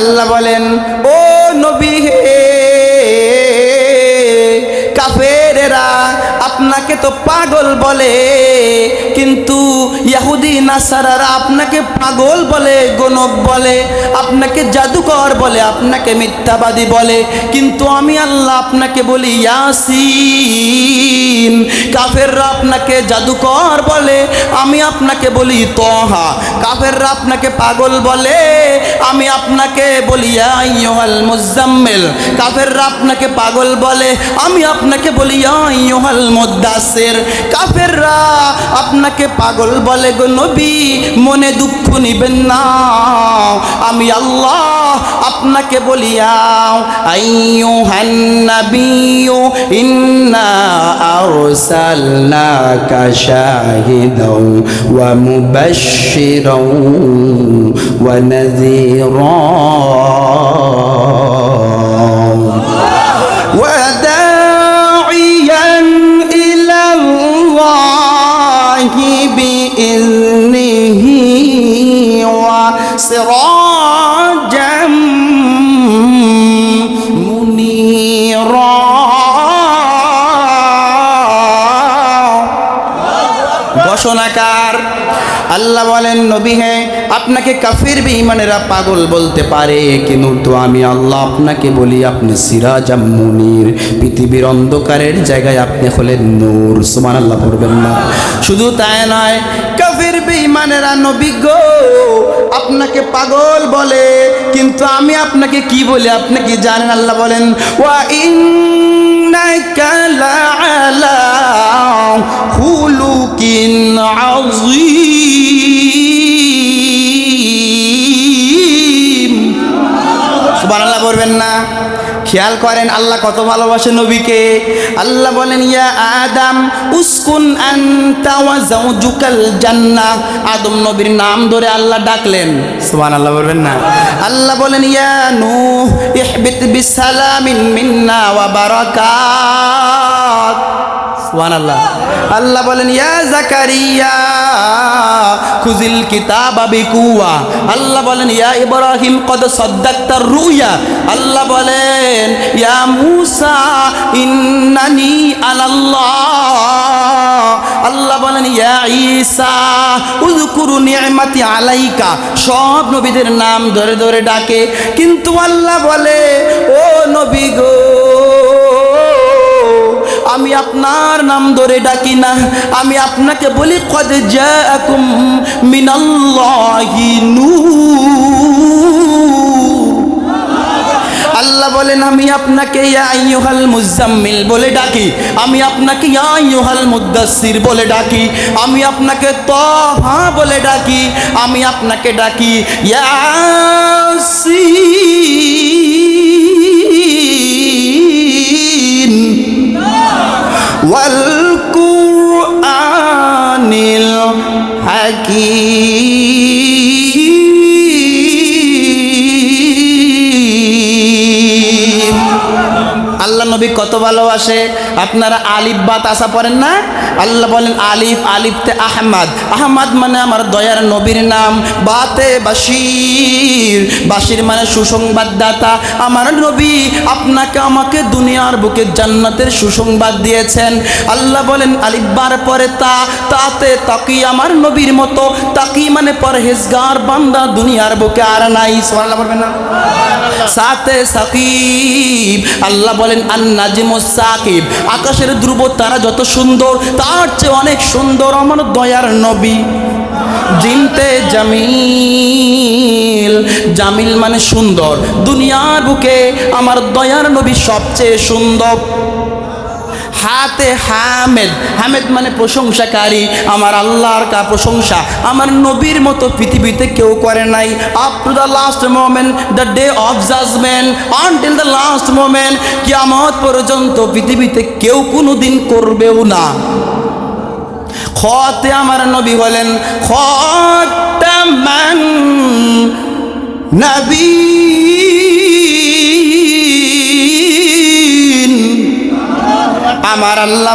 আল্লাহ বলেন তো পাগল বলে, কিন্তু ইয়াহুদি নাসারারা আপনাকে পাগল বলে, গণক বলে, আপনাকে জাদুকর বলে, আপনাকে মিথ্যাবাদী বলে। কিন্তু আমি আল্লাহ আপনাকে বলি, ইয়াসিন, কাফেররা আপনাকে জাদুকর বলে, আমি আপনাকে বলি তহা, কাফেররা আপনাকে পাগল বলে, আমি আপনাকে বলি আইয়ুহাল মুজাম্মিল, কাফেররা আপনাকে পাগল বলে, আমি আপনাকে বলি আইয়ুহাল মুদাসসির কাফেররা আপনাকে পাগল বলে গো নবী, মনে দুঃখ নিবেন না। আমি আল্লাহ আপনাকে বলিয়াও আইয়ুহান নাবিয়্যু, ইন্না আরসালনাকা শাহিদাও ওয়া মুবাশশিরাও ওয়া নাযীরা। وسراجا منيرا ঘোষণাকার আল্লাহ বলেন নবী হ্যাঁ আপনাকে কাফির বেঈমানেরা পাগল বলতে পারে, কিন্তু আমি আল্লাহ আপনাকে বলি, আপনি সিরাজাম মুনির। পৃথিবীর অন্ধকারের জায়গায় আপনি হলেন নূর। সুমান আল্লাহ পড়বেন না। শুধু তাই নয়, কাফির বেঈমানেরা নবী গো, আপনাকে পাগল বলে, কিন্তু আমি আপনাকে কি বলি, আপনি কি জানেন? আল্লাহ বলেন, ওয়া ইন্নাকা সুবহানাল্লাহ বলবেন না। খেয়াল করেন, আল্লাহ কত ভালোবাসে নবীকে। আল্লাহ বলেন, ইয়া আদম, উসকুন আনতা ওয়া জাওজুকাল জান্নাহ আদম নবীর নাম ধরে আল্লাহ ডাকলেন। সুবহানাল্লাহ বলবেন না। আল্লাহ বলেন, ইয়া নূহ, ইহবিত বিসালামিন মিন্না ওয়া বারাকাত। সুবহানাল্লাহ। আল্লাহ বলেন, ইয়া জাকারিয়া, খুজিল কিতাব বিকুয়া। আল্লাহ বলেন, ইয়া ইব্রাহিম, কদ সাদ্দাক্তার রুয়া। আল্লাহ বলেন, ইয়া মুসা, ইন্নানি আলাল্লাহ। আল্লাহ বলেন, ইয়া ঈসা, উযকুরু নি'মাতি আলাইকা। সব নবীদের নাম ধরে ধরে ডাকে। কিন্তু আল্লাহ বলে, ও নবী গো আমি আপনার নাম ধরে ডাকি না। আমি আপনাকে বলি, কদ জাকুম মিনাল্লাহি আল্লাহ বলেন, আমি আপনাকে ইয়া আইয়ুহাল মুজাম্মিল বলে ডাকি। আমি আপনাকে ইয়া আইয়ুহাল মুদাসসির বলে ডাকি। আমি আপনাকে তহা বলে ডাকি। আমি আপনাকে ডাকি ইয়াসিন والقرآن الحكيم আল্লাহ নবী কত ভালোবাসে? আপনারা আলিফ বা তাসা পড়েন না? আল্লাহ বলেন আলিফ আলিফতে আহমাদ। আহমাদ মানে আমার দয়ার নবীর নাম। বাতে বাসির বাসির মানে সুসংবাদদাতা। আমার নবী আপনাকে আমাকে দুনিয়ার বুকে জান্নাতের সুসংবাদ দিয়েছেন। আল্লাহ বলেন আলিফবার পরে তা, তাতে তাকি আমার নবীর মতো। তাকি মানে পরহেজগার বান্দা দুনিয়ার বুকে আর নাই। সাথে সাকিব। আল্লাহ বলেন আন্নাজিম সাকিব। আকাশের ধ্রুব তারা যত সুন্দর, তার চেয়ে অনেক সুন্দর আমার দয়ার নবী। জিনতে জামিল। জামিল মানে সুন্দর। দুনিয়ার বুকে আমার দয়ার নবী সবচেয়ে সুন্দর। হাতে হামেদ। হামেদ মানে প্রশংসাকারী। আমার আল্লাহর কা প্রশংসা। আমার নবীর মতো পৃথিবীতে কেউ করে নাই। Up to the last moment the day of judgement until the last moment কিয়ামত পর্যন্ত পৃথিবীতে কেউ কোনো দিন করবেও না। খতে আমার নবী হলেন খতামান নবী। আমার আল্লাহ